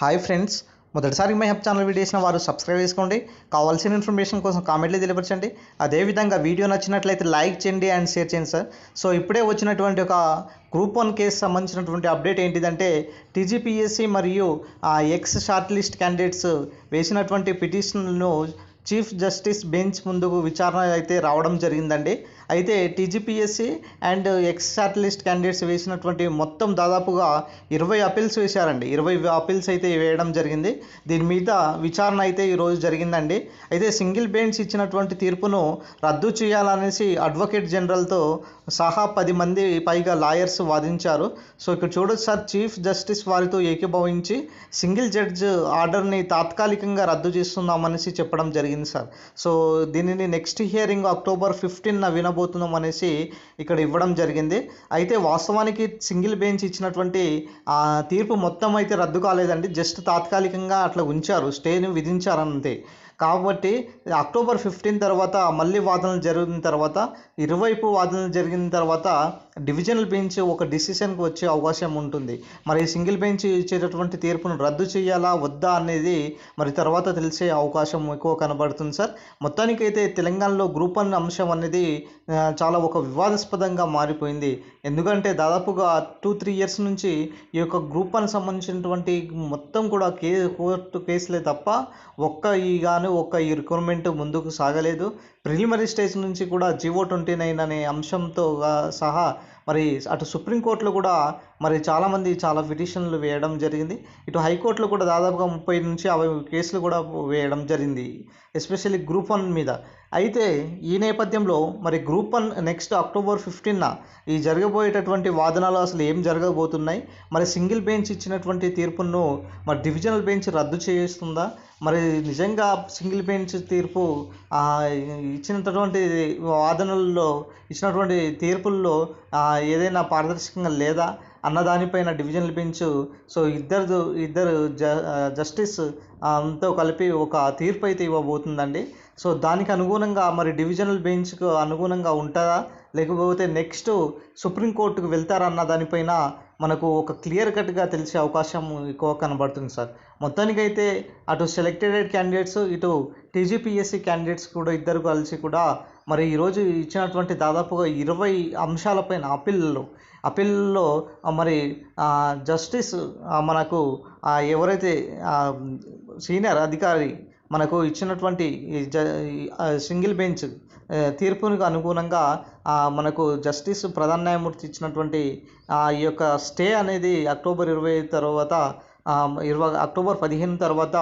Hi friends మొదటిసారి my హెప్ channel video చేసిన వారు సబ్స్క్రైబ్ చేసుకోండి. కావాల్సిన ఇన్ఫర్మేషన్ కోసం కామెంట్లు తెలియపరచండి. అదేవిధంగా వీడియో నచ్చినట్లయితే లైక్ చేయండి అండ్ షేర్ చేయండి సార్ సో ఇప్పుడే వచ్చినటువంటి ఒక గ్రూప్ వన్ కేసు సంబంధించినటువంటి అప్డేట్ ఏంటిదంటే టీజీపీఎస్సీ మరియు ఎక్స్ షార్ట్ లిస్ట్ క్యాండిడేట్స్ వేసినటువంటి పిటిషన్లను చీఫ్ జస్టిస్ బెంచ్ ముందుకు విచారణ అయితే రావడం జరిగిందండి. అయితే TGPSC and X short candidates వేసినటువంటి మొత్తం దాదాపుగా ఇరవై అపీల్స్ వేశారండి. ఇరవై అపీల్స్ అయితే వేయడం జరిగింది. దీని మీద విచారణ అయితే ఈరోజు జరిగిందండి. అయితే సింగిల్ బెంచ్ ఇచ్చినటువంటి తీర్పును రద్దు చేయాలనేసి అడ్వకేట్ జనరల్తో సహా పది మంది పైగా లాయర్స్ వాదించారు. సో ఇక్కడ చూడొచ్చు సార్ చీఫ్ జస్టిస్ వారితో ఏకీభవించి సింగిల్ జడ్జ్ ఆర్డర్ని తాత్కాలికంగా రద్దు చేస్తున్నామనేసి చెప్పడం జరిగింది. సార్. సో దీనిని నెక్స్ట్ హియరింగ్ అక్టోబర్ ఫిఫ్టీన్ వినబోతున్నాం అనేసి ఇక్కడ ఇవ్వడం జరిగింది. అయితే వాస్తవానికి సింగిల్ బెంచ్ ఇచ్చినటువంటి ఆ తీర్పు మొత్తం అయితే రద్దు కాలేదండి. జస్ట్ తాత్కాలికంగా అట్లా ఉంచారు. స్టేని విధించారంతే. కాబట్టి అక్టోబర్ ఫిఫ్టీన్ తర్వాత మళ్ళీ వాదనలు జరిగిన తర్వాత ఇరువైపు వాదనలు జరిగిన తర్వాత డివిజనల్ బెంచ్ ఒక డిసిషన్కి వచ్చే అవకాశం ఉంటుంది. మరి సింగిల్ బెంచ్ ఇచ్చేటటువంటి తీర్పును రద్దు చేయాలా వద్దా అనేది మరి తర్వాత తెలిసే అవకాశం ఎక్కువ కనబడుతుంది సార్. మొత్తానికైతే తెలంగాణలో గ్రూప్ వన్ అంశం అనేది చాలా ఒక వివాదాస్పదంగా మారిపోయింది. ఎందుకంటే దాదాపుగా టూ త్రీ ఇయర్స్ నుంచి ఈ యొక్క గ్రూప్ వన్ సంబంధించినటువంటి మొత్తం కూడా కే కోర్టు కేసులే తప్ప ఒక్క ఈ గాను ఒక్క ఈ రిక్రూట్మెంట్ ముందుకు సాగలేదు. ప్రిలిమరీ స్టేజ్ నుంచి కూడా జివో ట్వంటీ నైన్ అనే అంశంతో సహా మరి అటు సుప్రీంకోర్టులో కూడా మరి చాలామంది చాలా పిటిషన్లు వేయడం జరిగింది. ఇటు హైకోర్టులో కూడా దాదాపుగా ముప్పై నుంచి అరవై కేసులు కూడా వేయడం జరిగింది ఎస్పెషల్లీ గ్రూప్ వన్ మీద. అయితే ఈ నేపథ్యంలో మరి గ్రూప్ వన్ నెక్స్ట్ అక్టోబర్ ఫిఫ్టీన్న ఈ జరగబోయేటటువంటి వాదనలు అసలు ఏం జరగబోతున్నాయి? మరి సింగిల్ బెంచ్ ఇచ్చినటువంటి తీర్పును మరి డివిజనల్ బెంచ్ రద్దు చేస్తుందా? మరి నిజంగా సింగిల్ బెంచ్ తీర్పు ఇచ్చినటువంటి వాదనల్లో ఇచ్చినటువంటి తీర్పుల్లో ఏదైనా పారదర్శకంగా లేదా అన్న దానిపైన డివిజనల్ బెంచ్ సో ఇద్దరు ఇద్దరు జ జస్టిస్ అంతా కలిపి ఒక తీర్పు అయితే ఇవ్వబోతుందండి. సో దానికి అనుగుణంగా మరి డివిజనల్ బెంచ్కు అనుగుణంగా ఉంటుందా లేకపోతే నెక్స్ట్ సుప్రీంకోర్టుకు వెళ్తారన్న దానిపైన మనకు ఒక క్లియర్ కట్గా తెలిసే అవకాశం ఎక్కువ కనబడుతుంది సార్. మొత్తానికైతే అటు సెలెక్టెడ్ క్యాండిడేట్స్ ఇటు టీజీపీఎస్సీ క్యాండిడేట్స్ కూడా ఇద్దరు కలిసి కూడా మరి ఈరోజు ఇచ్చినటువంటి దాదాపుగా ఇరవై అంశాలపైన అప్పీల్లో అప్పీల్లో మరి జస్టిస్ మనకు ఎవరైతే సీనియర్ అధికారి మనకు ఇచ్చినటువంటి సింగిల్ బెంచ్ తీర్పునికి అనుగుణంగా మనకు జస్టిస్ ప్రధాన న్యాయమూర్తి ఇచ్చినటువంటి ఈ యొక్క స్టే అనేది అక్టోబర్ ఇరవై తర్వాత ఇరవై అక్టోబర్ పదిహేను తర్వాత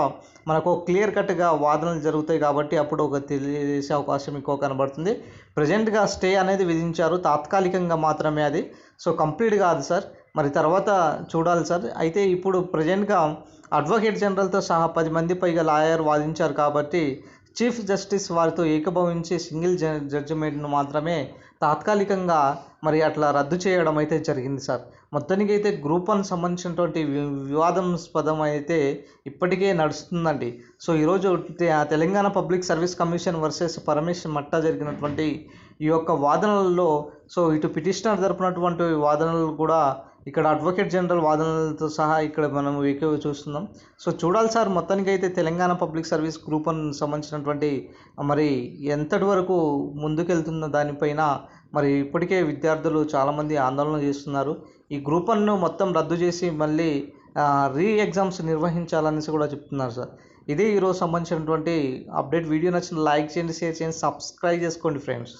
మనకు క్లియర్ కట్గా వాదనలు జరుగుతాయి కాబట్టి అప్పుడు ఒక తెలియజేసే అవకాశం ఎక్కువ కనబడుతుంది. ప్రజెంట్గా స్టే అనేది విధించారు. తాత్కాలికంగా మాత్రమే అది. సో కంప్లీట్ కాదు సార్. మరి తర్వాత చూడాలి సార్. అయితే ఇప్పుడు ప్రజెంట్గా అడ్వకేట్ జనరల్తో సహా పది మంది పైగా లాయర్ వాదించారు కాబట్టి చీఫ్ జస్టిస్ వారితో ఏకభవించి సింగిల్ జ జడ్జిమెంట్ను మాత్రమే తాత్కాలికంగా మరి అట్లా రద్దు చేయడం అయితే జరిగింది సార్. మొత్తానికి అయితే గ్రూప్ వన్ సంబంధించినటువంటి వివాదాస్పదం అయితే ఇప్పటికే నడుస్తుందండి. సో ఈరోజు Telangana public service commission versus Parameshwar Matta జరిగినటువంటి ఈ యొక్క వాదనలలో సో ఇటు పిటిషనర్ తరపునటువంటి వాదనలు కూడా ఇక్కడ అడ్వకేట్ జనరల్ వాదనలతో సహా ఇక్కడ మనం ఎక్కువ చూస్తున్నాం. సో చూడాలి సార్. మొత్తానికి అయితే Telangana public service group one సంబంధించినటువంటి మరి ఎంతటి వరకు ముందుకెళ్తున్న దానిపైన మరి ఇప్పటికే విద్యార్థులు చాలామంది ఆందోళన చేస్తున్నారు. ఈ గ్రూప్ వన్ను మొత్తం రద్దు చేసి మళ్ళీ రీ ఎగ్జామ్స్ నిర్వహించాలనేసి కూడా చెప్తున్నారు సార్. ఇదే ఈరోజు సంబంధించినటువంటి అప్డేట్. వీడియో నచ్చిన లైక్ చేయండి షేర్ చేయండి సబ్స్క్రైబ్ చేసుకోండి ఫ్రెండ్స్.